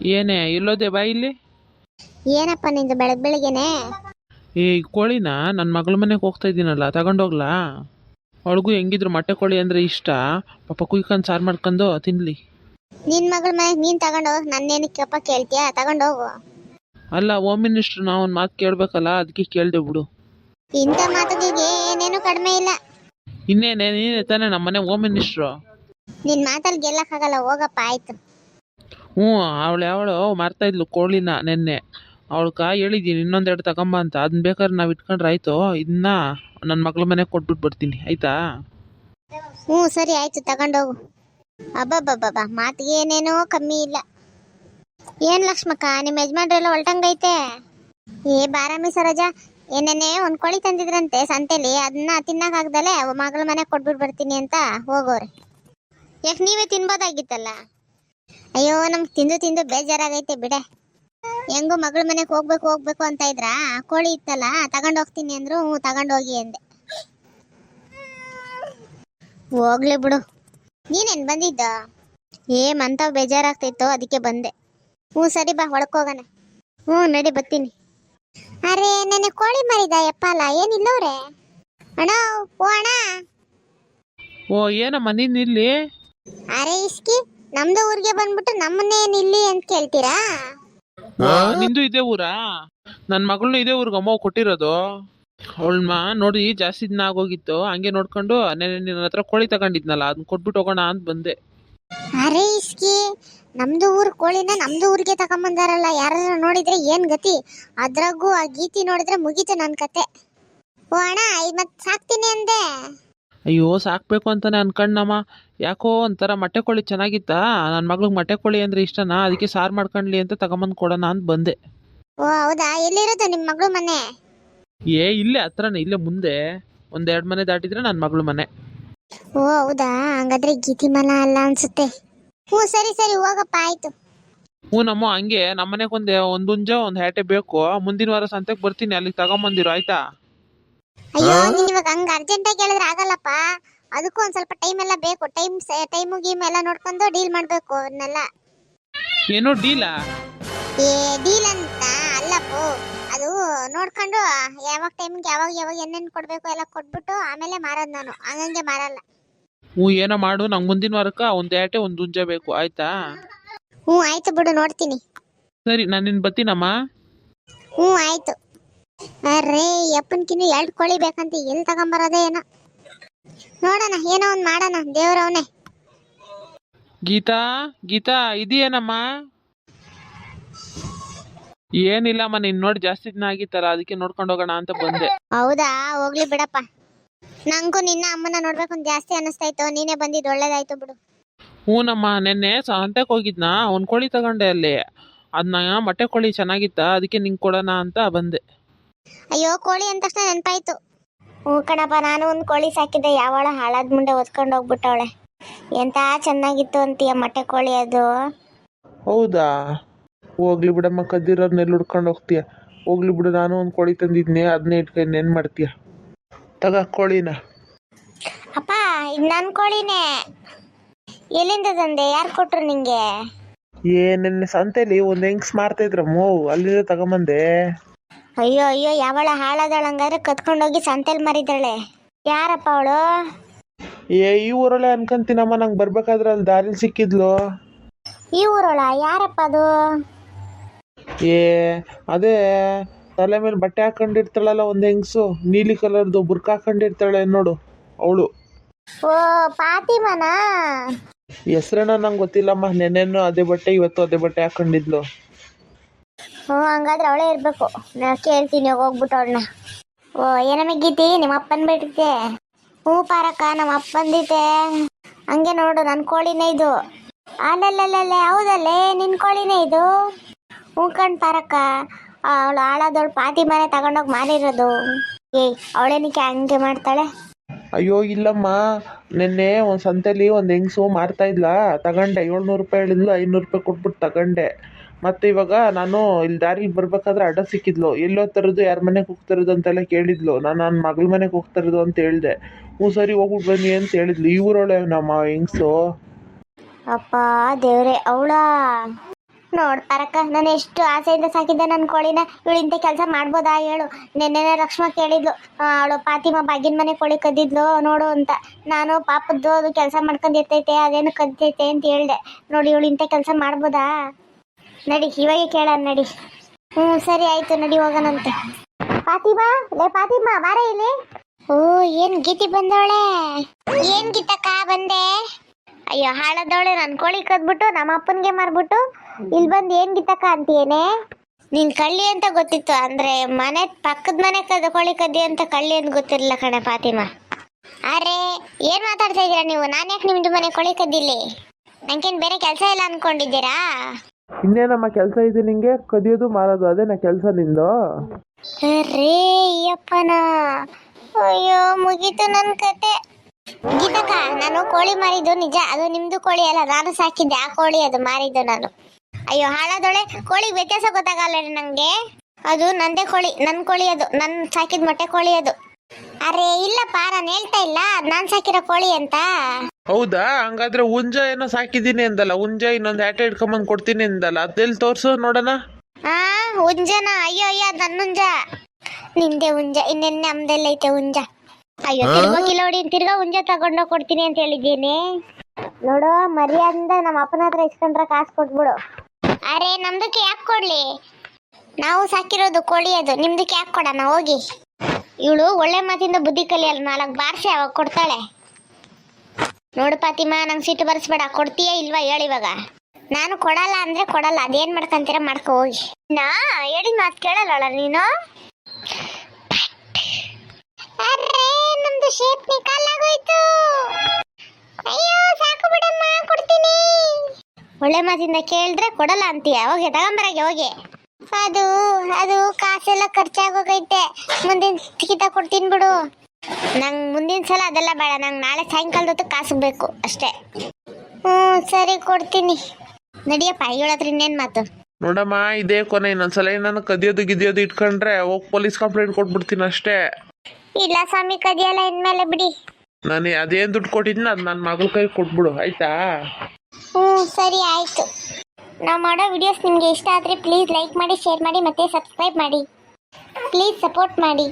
ಏನೇ ಇಲ್ಲೋದೆ ಬಾ ಇಲ್ಲಿ. ಏನಪ್ಪ ನಿಂದು ಬೆಳಗ್ ಬೆಳಿಗ್ಗೆನೆ? ಏ ಈ ಕೋಳಿನ? ನನ್ನ ಮಗಳ ಮನೆಗೆ ಹೋಗ್ತಾ ಇದ್ದೀನಲ್ಲ ತಗೊಂಡೋಗ್ಲಾ ಅವಳಿಗೂ ಹೆಂಗಿದ್ರು ಮೊಟ್ಟೆ ಕೋಳಿ ಅಂದ್ರೆ ಇಷ್ಟ. ಪಾಪ ಕುಯ್ಕೊಂಡು ಸಾರು ಮಾಡ್ಕೊಂಡು ತಿನ್ಲಿ. ನಿನ್ ಮಗಳ ಮನೆಗೆ ನೀನ್ ತಗೊಂಡೋಗ್ ನನ್ನೇನಕ್ಕಪ್ಪ ಕೇಳ್ತೀಯ? ತಗೊಂಡೋಗು ಅಲ್ಲ ಹೋಮ್ ಮಿನಿಸ್ಟ್ರು ನಾವು ಒಂದು ಮಾತು ಕೇಳಬೇಕಲ್ಲ ಅದಕ್ಕೆ ಕೇಳ್ದೆ ಬಿಡು. ಇಂಥ ಮಾತುಗಳಿಗೆ ಏನೇನು ಕಡಿಮೆ ಇಲ್ಲ. ಇನ್ನೇನೆ ನೀನೇ ತಾನೆ ನಮ್ಮ ಮನೆ ಹೋಮ್ ಮಿನಿಸ್ಟ್ರು ನಿನ್ ಮಾತಲ್ಲಿ ಗೆಲ್ಲಕ್ಕಾಗಲ್ಲ ಹೋಗಪ್ಪ ಆಯ್ತು. ಹ್ಞೂ, ಅವಳು ಯಾವಳು ಮಾರ್ತಾ ಇದ್ಲು ಕೋಳಿನ ನೆನ್ನೆ. ಅವಳ್ಕ ಹೇಳಿದ್ದೀನಿ ಇನ್ನೊಂದೆರಡು ತಗೊಂಬ ಅಂತ. ಅದನ್ನ ಬೇಕಾದ್ರೆ ನಾವು ಇಟ್ಕೊಂಡ್ರೆ ಆಯ್ತು? ಇದನ್ನ ನನ್ನ ಮಗಳ ಮನೆಗೆ ಕೊಟ್ಬಿಟ್ಟು ಬರ್ತೀನಿ ಆಯ್ತಾ? ಹ್ಞೂ, ಸರಿ ಆಯ್ತು, ತಗೊಂಡೋಗು. ಅಬ್ಬಬ್ಬಬ್ಬಬ್ಬ, ಮಾತಿಗೆ ಏನೇನೋ ಕಮ್ಮಿ ಇಲ್ಲ. ಏನ್ ಲಕ್ಷ್ಮಕ್ಕ ನಿಮ್ಮ ಯಜಮಾನ್ರೆಲ್ಲ ಹೊಲ್ಟಂಗೈತೆ? ಏ, ಬಾರಾಮಿ ಸರೋಜ, ಏನೇನೇ ಒಂದ್ ಕೋಳಿ ತಂದಿದ್ರಂತೆ ಸಂತೆಲಿ ಅದನ್ನ ತಿನ್ನಕ್ಕಾಗ್ದಲೆ ಮಗಳ ಮನೆಗೆ ಕೊಟ್ಬಿಟ್ಟು ಬರ್ತೀನಿ ಅಂತ ಹೋಗೋರೆ. ಯಾಕೆ ನೀವೇ ತಿನ್ಬೋದಾಗಿತ್ತಲ್ಲ? ಅಯ್ಯೋ ನಮ್ಗೆ ತಿಂದು ತಿಂದು ಬೇಜಾರಾಗೈತೆ ಬಿಡೆ. ಹೆಂಗೋ ಮಗಳ ಮನೆಗೆ ಹೋಗ್ಬೇಕು ಹೋಗ್ಬೇಕು ಅಂತ ಇದ್ರಾ? ಕೋಳಿ ಇತ್ತಲ್ಲ ತಗೊಂಡ್ ಹೋಗ್ತೀನಿ ಅಂದ್ರು ಹ್ಞೂ ತಗೊಂಡೋಗಿ ಅಂದೆ. ಹೋಗ್ಲಿ ಬಿಡು. ನೀನೇನ್ ಬಂದಿದ್ದ? ಏ ಮಂತ ಬೇಜಾರಾಗ್ತಿತ್ತು ಅದಕ್ಕೆ ಬಂದೆ. ಹ್ಞೂ ಸರಿ ಬಾ ಒಳಕೋಗಣ ಹ್ಞೂ ನಡಿ ಬರ್ತೀನಿ. ಅರೆ ನೆನೆ ಕೋಳಿ ಮರಿದ ಎಪ್ಪಲ್ಲ ಏನಿಲ್ಲವ್ರೆ ಅಣ್ಣ ಓ ಅಣ್ಣ. ಓ ಏನಮ್ಮ ನೀನು ಇಲ್ಲಿ? ಅರೆ ಇಸ್ಕಿ. ನಮ್ದು ಊರಿಗೆ ಬಂದ್ಬಿಟ್ಟು ನಮ್ಮನ್ನೇ ಇಲ್ಲಿ ಅಂತ ಕೇಳ್ತೀರಾ? ನಿಂದು ಇದೇ ಊರಾ? ನನ್ ಮಗಳನ್ನ ಇದೇ ಊರಿಗೆ ಅಮ್ಮ ಕೊಟ್ಟಿರೋದು. ಅವಳಮ್ಮ ನೋಡಿ ಜಾಸ್ತಿ ದಿನ ಆಗೋಗಿತ್ತು. ಹಂಗೆ ನೋಡ್ಕೊಂಡು ನೆನ್ನೆ ನಿನ್ನ ಹತ್ರ ಕೋಳಿ ತಗೊಂಡಿದ್ನಲ್ಲ ಅದನ್ನ ಕೊಟ್ಬಿಟ್ಟು ಹೋಗೋಣ ಅಂತ ಬಂದೆ. ಅರೆ ಇಸ್ಕಿ ನಮ್ದು ಊರ್ ಕೋಳಿನ ನಮ್ದು ಊರಿಗೆ ತಗೊಂಬಂದಾರಲ್ಲ ಯಾರಾದ್ರೂ ನೋಡಿದ್ರೆ ಏನ್ ಗತಿ? ಅದ್ರಾಗೂ ಆ ಗೀತಿ ನೋಡಿದ್ರೆ ಮುಗೀತು ನನ್ ಕತೆ. ಓ ಅಣ್ಣ ಇದ್ ಮತ್ ಸಾಕ್ತೀನಿ ಅಂದೆ. ಅಯ್ಯೋ ಸಾಕ್ಬೇಕು ಅಂತಾನೆ ಅನ್ಕಂಡಮ್ಮ ಯಾಕೋ ಒಂಥರ ಮೊಟ್ಟೆ ಕೋಳಿ ಚೆನ್ನಾಗಿತ್ತಾ? ನನ್ನ ಮಗಳಿಗೆ ಮೊಟ್ಟೆ ಕೋಳಿ ಅಂದ್ರೆ ಇಷ್ಟನಾ? ಅದಕ್ಕೆ ಸಾರ್ ಮಾಡ್ಕೊಂಡ್ಲಿ ಅಂತ ತಗೊಂಬಂದು ಕೊಡೋಣ ಅಂತ ಬಂದೆ. ಓ ಹೌದಾ? ಎಲ್ಲಿರೋದು ನಿಮ್ಮ ಮಗಳು ಮನೆ? ಏ ಇಲ್ಲೇ ಹತ್ರನೇ ಇಲ್ಲೇ ಮುಂದೆ. ಒಂದೆರಡು ಮನೆ ದಾಟಿದ್ರೆ ನನ್ನ ಮಗಳು ಮನೆ. ಓ ಹೌದಾ? ಹಂಗಾದ್ರೆ ಗೀತಿ ಮನ ಅಲ್ಲ ಅನ್ಸುತ್ತೆ. ಹ್ಞೂ ಸರಿ ಸರಿ ಹೋಗಪ್ಪ ಆಯ್ತು. ಹ್ಞೂ ನಮ್ಮ ಹಂಗೆ. ನಮ್ಮನೆಗೆ ಒಂದು ಒಂದುಂಜ ಒಂದು ಹ್ಯಾಟೆ ಬೇಕು. ಮುಂದಿನ ವಾರ ಸಂತೆಗೆ ಬರ್ತೀನಿ ಅಲ್ಲಿಗೆ ತಗೊಂಬಂದಿರು ಆಯ್ತಾ? ಅಯ್ಯೋ ನೀನ್ ಇವಾಗ ಹಂಗ ಅರ್ಜೆಂಟ್ ಆಗಿ ಹೇಳಿದ್ರೆ ಆಗಲ್ಲಪ್ಪ. ಅದಕ್ಕೂ ಒಂದ್ ಸ್ವಲ್ಪ ಟೈಮ್ ಎಲ್ಲ ಬೇಕು. ಟೈಮ್ ಟೈಮ್ ಗೀಮ್ ಎಲ್ಲ ನೋಡ್ಕೊಂಡು ಡೀಲ್ ಮಾಡ್ಬೇಕು ಅವ್ರನ್ನೆಲ್ಲ. ಏನೋ ಡೀಲಾ ಏ ಡೀಲ್ ಅಂತ ಅಲ್ಲಪ್ಪ. ಅದು ನೋಡ್ಕೊಂಡು ಯಾವಾಗ ಟೈಮ್ಗೆ ಯಾವಾಗ ಯಾವಾಗ ಏನೇನ್ ಕೊಡ್ಬೇಕು ಎಲ್ಲ ಕೊಟ್ಬಿಟ್ಟು ಆಮೇಲೆ ಮಾರೋದು ನಾನು. ಹಂಗಂಗೆ ಮಾರಲ್ಲ. ಹ್ಞೂ ಏನೋ ಮಾಡು. ನಂಗ್ ಮುಂದಿನ ವಾರಕ್ಕೆ ಒಂದ್ ಏಟೆ ಒಂದ್ ಉಂಜೆ ಬೇಕು. ಆಯ್ತಾ? ಹ್ಞೂ ಆಯ್ತು ಬಿಡು ನೋಡ್ತೀನಿ. ಸರಿ ನಾನು ನಿನ್ನ ಹ್ಮ್ ಹ್ಞೂ ಆಯ್ತು. ಅರ್ರೇ ಯಪ್ಪನ್ಕಿನ್ನು ಎರಡು ಕೋಳಿ ಬೇಕಂತ ಎಲ್ಲಿ ತಗೊಂಬರೋದೇ ಏನೋ. ನೋಡೋಣ ಏನೋ ಒಂದು ಮಾಡೋಣ ದೇವ್ರವನೇ ಗೀತಾ ಗೀತಾ ಇದೆಯೇನಮ್ಮ ಏನಿಲ್ಲಮ್ಮ ನಿನ್ನ ನೋಡಿ ಜಾಸ್ತಿ ದಿನ ಆಗಿತ್ತಲ್ಲ ಅದಕ್ಕೆ ನೋಡ್ಕೊಂಡು ಹೋಗೋಣ ಅಂತ ಬಂದೆ. ಹೌದಾ? ಹೋಗ್ಲಿ ಬಿಡಪ್ಪ. ನಂಗೂ ನಿನ್ನ ಅಮ್ಮನ ನೋಡ್ಬೇಕು ಅಂತ ಜಾಸ್ತಿ ಅನಿಸ್ತಾಯ್ತು. ನೀನೇ ಬಂದಿದ್ದು ಒಳ್ಳೇದಾಯ್ತು ಬಿಡು. ಹ್ಞೂನಮ್ಮ ನೆನ್ನೆ ಸಂತೆಗೆ ಹೋಗಿದ್ನಾ ಒಂದು ಕೋಳಿ ತಗೊಂಡೆ ಅಲ್ಲಿ. ಅದನ್ನ ಮೊಟ್ಟೆ ಕೋಳಿ ಚೆನ್ನಾಗಿತ್ತ ಅದಕ್ಕೆ ನಿಂಗೆ ಕೊಡೋಣ ಅಂತ ಬಂದೆ. ಅಯ್ಯೋ ಕೋಳಿ ಅಂದ ತಕ್ಷಣ ನೆನಪಾಯ್ತು. ಹ್ಞೂ ಕಣಪ್ಪ ನಾನು ಒಂದು ಕೋಳಿ ಸಾಕಿದ್ದೆ. ಯಾವಳ ಹಾಳಾದ ಮುಂದೆ ಒತ್ಕೊಂಡು ಹೋಗ್ಬಿಟ್ಟವಳೆ. ಎಂತ ಚೆನ್ನಾಗಿತ್ತು ಅಂತೀಯ ಮೊಟ್ಟೆ ಕೋಳಿ ಅದು? ಹೌದಾ? ಹೋಗ್ಲಿ ಬಿಡಮ್ಮ ಕದ್ದಿರೋರ್ನೆಲ್ಲ ಹುಡ್ಕೊಂಡು ಹೋಗ್ತೀಯ. ಹೋಗ್ಲಿ ಬಿಡು ನಾನು ಒಂದು ಕೋಳಿ ತಂದಿದ್ನೆ ಅದನ್ನೇ ಇಟ್ಕೊಂಡು ನೆನ್ ಮಾಡ್ತೀಯ? ತಗ ಕೋಳಿನ. ಅಪ್ಪ ಇದು ನನ್ನ ಕೋಳಿನೇ. ಎಲ್ಲಿಂದ ತಂದೆ? ಯಾರು ಕೊಟ್ರು ನಿಂಗೆ? ಏ ನಿನ್ನೆ ಸಂತೆಲಿ ಒಂದು ಹೆಂಗ್ಸ್ ಮಾರ್ತಾ ಇದ್ರಮ್ಮ ಅಲ್ಲಿಂದ ತಗೊಂಬಂದೆ. ಅಯ್ಯೋ ಅಯ್ಯೋ ಯಾವಳ ಹಾಳಾದಳಂಗಾದ್ರೆ ಕತ್ಕೊಂಡೋಗಿ ಸಂತೆಲ್ ಮರಿದಾಳೆ ಯಾರಪ್ಪ ಅವಳು? ಏ ಈ ಊರಲ್ಲೇ ಅನ್ಕಂತೀನಮ್ಮ ನಂಗೆ ಬರ್ಬೇಕಾದ್ರೆ ಅಲ್ಲಿ ದಾರಿಲಿ ಸಿಕ್ಕಿದ್ಲು. ಈ ಊರೊಳ? ಯಾರಪ್ಪ ಅದು? ಏ ಅದೇ ತಲೆ ಮೇಲೆ ಬಟ್ಟೆ ಹಾಕೊಂಡಿರ್ತಾಳಲ್ಲ ಒಂದು ಹೆಂಗ್ಸು ನೀಲಿ ಕಲರ್ದು ಬುರ್ಕ ಹಾಕೊಂಡಿರ್ತಾಳೆ ನೋಡು ಅವಳು. ಓ ಪಾತಿಮನ? ಹೆಸ್ರೇನೋ ನಂಗೆ ಗೊತ್ತಿಲ್ಲಮ್ಮ ನೆನ್ನೆನೂ ಅದೇ ಬಟ್ಟೆ ಇವತ್ತು ಅದೇ ಬಟ್ಟೆ ಹಾಕೊಂಡಿದ್ಲು. ಹ್ಞೂ ಹಂಗಾದ್ರೆ ಅವಳೇ ಇರಬೇಕು. ನಾ ಕೇಳ್ತೀನಿ ಹೋಗ್ಬಿಟ್ಟು ಅವಳನ್ನ. ಓ, ಏನಮ್ಮ ನಿಮ್ಮ ಅಪ್ಪನ ಬಿಟ್ಟಿದ್ದೆ. ಹ್ಞೂ ಪಾರಕ್ಕ, ನಮ್ಮ ಅಪ್ಪಂದಿದ್ದೆ ಹಂಗೆ ನೋಡು ನನ್ನ ಕೋಳಿನೇ ಇದು. ಅಲ್ಲಲ್ಲಲ್ಲೇ ಹೌದಲ್ಲೇ ನಿನ್ನ ಕೋಳಿನೇ ಇದು? ಹ್ಞೂ ಕಣ್ ಪಾರಕ್ಕ, ಅವಳು ಹಾಳಾದವಳು ಪಾತಿ ಮನೆ ತಗೊಂಡೋಗಿ ಮಾರಿರೋದು. ಏಯ್, ಅವಳೇನಕ್ಕೆ ಹಂಗೆ ಮಾಡ್ತಾಳೆ? ಅಯ್ಯೋ, ಇಲ್ಲಮ್ಮ. ನಿನ್ನೆ ಒಂದು ಸಂತೆಲಿ ಒಂದು ಹೆಂಗ್ಸು ಮಾರ್ತಾ ಇದ್ಲಾ? ತಗೊಂಡೆ, ಏಳ್ನೂರು ರೂಪಾಯಿ ಹೇಳಿದ್ಲು, ಐನೂರು ರೂಪಾಯಿ ಕೊಟ್ಬಿಟ್ಟು ತಗೊಂಡೆ. ಮತ್ತು ಇವಾಗ ನಾನು ಇಲ್ಲಿ ದಾರಿಲಿ ಬರ್ಬೇಕಾದ್ರೆ ಅಡ್ಡ ಸಿಕ್ಕಿದ್ಲು. ಎಲ್ಲೋ ತರದು ಯಾರ ಮನೆಗೆ ಹೋಗ್ತಿರೋದು ಅಂತೆಲ್ಲ ಕೇಳಿದ್ಲು. ನಾನು ನನ್ನ ಮಗಳ ಮನೆಗೆ ಹೋಗ್ತಿರೋದು ಅಂತ ಹೇಳ್ದೆ. ಹ್ಞೂ, ಸರಿ ಹೋಗ್ಬಿಟ್ಟು ಬನ್ನಿ ಅಂತ ಹೇಳಿದ್ಲು. ಈ ಊರೊಳೆ ನಮ್ಮ ಹೆಂಗ್ಸು? ಅಪ್ಪ, ದೇವ್ರೆ, ಅವಳ. ನೋಡ್ ಪರಕ್ಕ ನಾನು ಎಷ್ಟು ಆಸೆಯಿಂದ ಸಾಕಿದ್ದೆ ನನ್ನ ಕೋಳಿನ. ಇಂಥ ಕೆಲಸ ಮಾಡ್ಬೋದಾ ಹೇಳು. ನೆನ್ನೆ ಲಕ್ಷ್ಮ ಕೇಳಿದ್ಲು. ಅವಳು ಪಾತಿಮ ಬಾಗಿನ ಮನೆ ಕೋಳಿ ಕದ್ದಿದ್ಲು, ನೋಡು ಅಂತ. ನಾನು ಪಾಪದ್ದು ಅದು ಕೆಲಸ ಮಾಡ್ಕೊಂಡು ಎತ್ತೈತೆ ಅದೇನು ಕದ್ದೈತೆ ಅಂತ ಹೇಳ್ದೆ. ನೋಡಿ, ಇವಳು ಇಂಥ ಕೆಲಸ ಮಾಡ್ಬೋದಾ? ನಡಿ, ಇವಾಗ ಕೇಳ ನಡಿ. ಹ್ಞೂ ಸರಿ ಆಯ್ತು, ನಡಿ ಹೋಗೋಣಂತೆ ಪಾತಿಮಾ, ಲೇ ಪಾತಿಮಾ, ಬಾರ ಇಲ್ಲಿ. ಓ, ಏನ್ ಗೀತಿ ಬಂದವಳೆ? ಏನ್ ಗೀತಕ್ಕ ಬಂದೆ? ಅಯ್ಯೋ, ಹಾಳದವಳೆ, ನನ್ ಕೋಳಿ ಕದ್ಬಿಟ್ಟು, ನಮ್ಮ ಅಪ್ಪನ್ಗೆ ಮಾರ್ಬಿಟ್ಟು. ಇಲ್ಲಿ ಬಂದು ಏನ್ ಗೀತಕ್ಕ ಅಂತೀಯೇನೆ? ನೀನ್ ಕಳ್ಳಿ ಅಂತ ಗೊತ್ತಿತ್ತು, ಅಂದ್ರೆ ಮನೆ, ಪಕ್ಕದ ಮನೆ ಕದ ಕೋಳಿ ಕದ್ದಿ ಅಂತ ಕಳ್ಳಿ ಅಂತ ಗೊತ್ತಿರಲಿಲ್ಲ ಕಣೆ ಪಾತಿಮಾ. ಅರೆ, ಏನ್ ಮಾತಾಡ್ತಾ ಇದೀರಾ ನೀವು? ನಾನು ಯಾಕೆ ನಿಮ್ದು ಮನೆ ಕೋಳಿ ಕದ್ದಿಲ್ಲಿ? ನಂಗೇನ್ ಬೇರೆ ಕೆಲಸ ಇಲ್ಲ ಅನ್ಕೊಂಡಿದ್ದೀರಾ? ಇನ್ನೇನಮ್ಮ ಕೆಲಸ ಇದೆ ನಿಂಗೆ? ಕದಿಯೋದು ಮಾರೋದು ಅದೇನಾ ಕೆಲಸ ನಿಂದು? ಅರೇ ಅಯ್ಯಪ್ಪನ. ಅಯ್ಯೋ, ಮುಗೀತು ನನ್ನ ಕತೆ. ಗೀತಕ್ಕ, ನಾನು ಕೋಳಿ ಮಾರಿದ್ದು ನಿಜ. ಅದು ನಿಮ್ದು ಕೋಳಿ ಅಲ್ಲ, ನಾನು ಸಾಕಿದ್ದೆ. ಆ ಕೋಳಿ ಅದು ಮಾರಿದ್ದು ನಾನು. ಅಯ್ಯೋ, ಹಾಳಾದೊಳೆ. ಕೋಳಿ ವ್ಯತ್ಯಾಸ ಗೊತ್ತಾಗಲ್ಲ ರೀ ನಂಗೆ. ಅದು ನಂದೇ ಕೋಳಿ. ನನ್ನ ಕೋಳಿ ಅದು. ನನ್ ಸಾಕಿದ ಮೊಟ್ಟೆ ಕೋಳಿ ಅದು. ಅರೆ ಇಲ್ಲಪ್ಪ ನಾನು ಹೇಳ್ತಾ ಇಲ್ಲ. ನಾನ್ ಸಾಕಿರೋ ಕೋಳಿ ಅಂತ. ಹೌದಾ? ಹಂಗಾದ್ರೆ ಹುಂಜ ಏನೋ ಸಾಕಿದ್ದೀನಿ ಅಂದಲ್ಲ. ಹುಂಜ ಇನ್ನೊಂದು ಆಟ ಇಟ್ಕೊಂಬಂದು ಕೊಡ್ತೀನಿ ಅಂದಲ್ಲ. ಅದೆಲ್ಲಿ ತೋರ್ಸು ನೋಡೋಣ. ಆ ಹುಂಜನ ಅಯ್ಯೋ ಅಯ್ಯೋ ಅದ್ ನನ್ ಹುಂಜ ನಿಂದೆ ಹುಂಜ ಇನ್ನೆನ್ನೆ ನಮ್ದೆಲ್ಲ ಐತೆ ಹುಂಜ ಅಯ್ಯೋ ತಿರ್ಗೋ ಕಿಲೋಡಿ ತಿರ್ಗಾ ಹುಂಜ ತಗೊಂಡೋಗ್ ಕೊಡ್ತೀನಿ ಅಂತ ಹೇಳಿದ್ದೀನಿ. ನೋಡು ಮರ್ಯಾದಿಂದ ನಮ್ಮ ಅಪ್ಪನ ಹತ್ರ ಇಸ್ಕೊಂಡ್ರೆ ಕಾಸು ಕೊಟ್ಬಿಡು. ಅರೆ ನಮ್ದಕ್ಕೆ ಯಾಕೆ ಕೊಡ್ಲಿ? ನಾವು ಸಾಕಿರೋದು ಕೋಳಿ ಅದು. ನಿಮ್ದಕ್ಕೆ ಯಾಕೆ ಕೊಡೋಣ? ಹೋಗಿ. ಇವಳು ಒಳ್ಳೆ ಮಾತಿಂದ ಬುದ್ಧಿ ಕಲಿಯಲ್ಲ, ನಾಲ್ಕು ಬಾರಿಸಿ ಅವಾಗ ಕೊಡ್ತಾಳೆ. ನೋಡು ಪಾತಿಮಾ, ನಂಗೆ ಸಿಟ್ಟು ಬರ್ಸ್ಬೇಡ, ಕೊಡ್ತೀಯಾ ಇಲ್ವಾ ಹೇಳಿ ಇವಾಗ. ನಾನು ಕೊಡಲ್ಲ ಅಂದ್ರೆ ಕೊಡಲ್ಲ, ಅದೇನ್ ಮಾಡ್ಕಂತೀರ ಮಾಡ್ಕೊ ಹೋಗಿ. ನಾ ಹೇಳಿದ ಮಾತು ಕೇಳಲ್ಲ ನೀನು? ನಮ್ದು ಶೇಪ್ ಅಯ್ಯೋ, ಸಾಕು ಬಿಡಮ್ಮ, ಕೊಡ್ತೀನಿ. ಒಳ್ಳೆ ಮಾತಿಂದ ಕೇಳಿದ್ರೆ ಕೊಡಲ್ಲ ಅಂತೀಯ, ಹೋಗಿ ತಗೊಂಬರಾಗೆ ಹೋಗಿ. ಅದು ಅದು ಕಾಸೆಲ್ಲ ಖರ್ಚಾಗೋಗೈತೆ. ಮುಂದಿನ ಕಿತ ಕೊಡ್ತೀನಿ ಬಿಡು. ನಂಗೆ ಮುಂದಿನ ಸಲ ಅದೆಲ್ಲ ಬೇಡ. ನಂಗೆ ನಾಳೆ ಸಾಯಂಕಾಲದ ಹೊತ್ತು ಕಾಸು ಬೇಕು ಅಷ್ಟೇ. ಹ್ಞೂ ಸರಿ ಕೊಡ್ತೀನಿ. ನಡಿಯಪ್ಪ ಇವಳ ಹತ್ರ ಇನ್ನೇನು ಮಾತು? ನೋಡಮ್ಮ ಇದೇ ಕೊನೆ. ಇನ್ನೊಂದ್ಸಲ ನಾನು ಕದಿಯೋದು ಗಿದಿಯೋದು ಇಟ್ಕೊಂಡ್ರೆ ಹೋಗಿ ಪೊಲೀಸ್ ಕಂಪ್ಲೇಂಟ್ ಕೊಟ್ಬಿಡ್ತೀನಿ ಅಷ್ಟೇ. ಇಲ್ಲ ಸ್ವಾಮಿ ಕದಿಯಲ್ಲ ಇನ್ಮೇಲೆ ಬಿಡಿ. ನಾನು ಅದೇನು ದುಡ್ಡು ಕೊಟ್ಟಿದ್ದೀನಿ ಅದು ನನ್ನ ಮಗಳ ಕೈ ಕೊಟ್ಬಿಡು ಆಯ್ತಾ? ಹ್ಞೂ ಸರಿ ಆಯಿತು. ನಾವು ಮಾಡೋ ವಿಡಿಯೋಸ್ ನಿಮಗೆ ಇಷ್ಟ ಆದರೆ ಪ್ಲೀಸ್ ಲೈಕ್ ಮಾಡಿ ಶೇರ್ ಮಾಡಿ ಮತ್ತೆ ಸಬ್ಸ್ಕ್ರೈಬ್ ಮಾಡಿ. ಪ್ಲೀಸ್ ಸಪೋರ್ಟ್ ಮಾಡಿ.